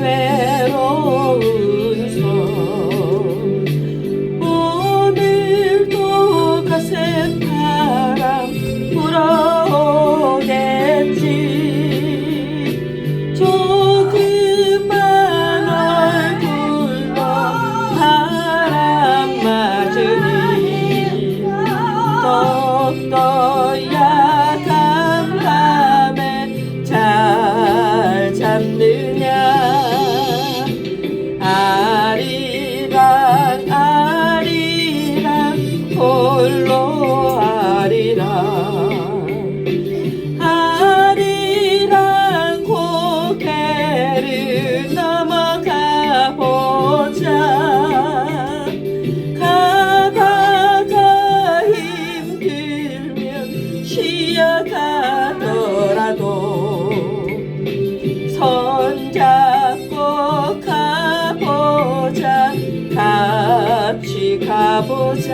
외로운 섬. 오늘도 거센 바람 불어오겠지. 조그만 얼굴로 바람 맞으니 또또 아리랑 고개를 넘어가 보자. 가다가 힘들면 쉬어가더라도 손잡고 가보자. 같이 가보자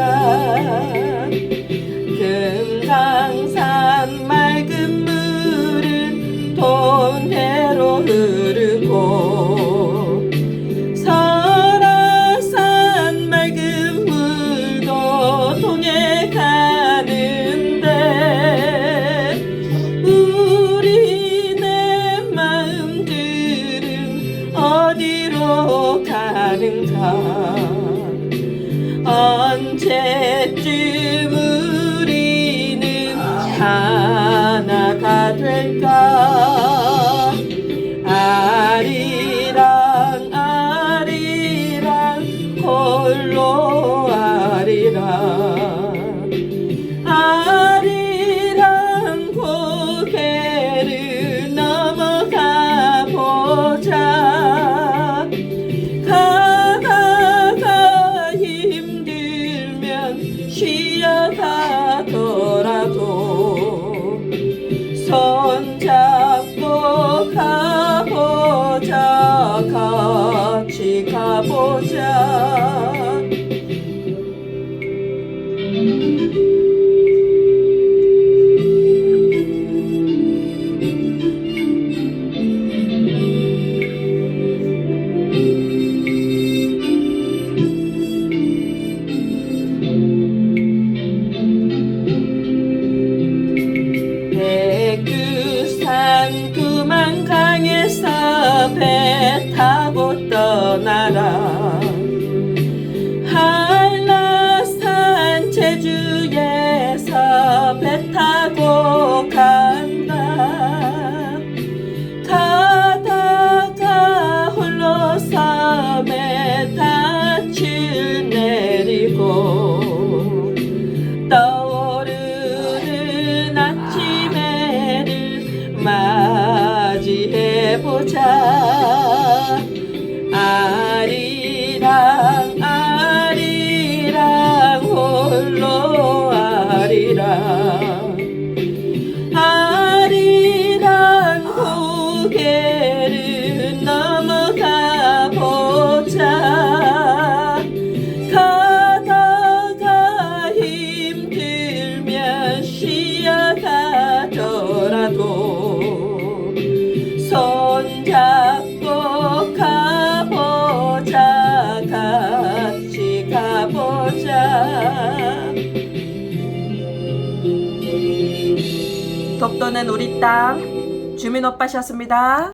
금강산 맑은 물은 돈대로 흐르고 설악산 맑은 물도 동해 가는데 우리 내 마음들은 어디로 가는가? 언제쯤 하나가 될까? 아리랑 아리랑 홀로 아리랑. 아리랑 고개를 넘어가 보자 같이 가보자. 백두 배 타고 떠나라. 한라산 제주에서 배 타고 간다. 가다가 홀로 섬에 닻을 내리고 떠오르는 아침에를 맞이해 보자 독도는 우리 땅 주민 오빠셨습니다.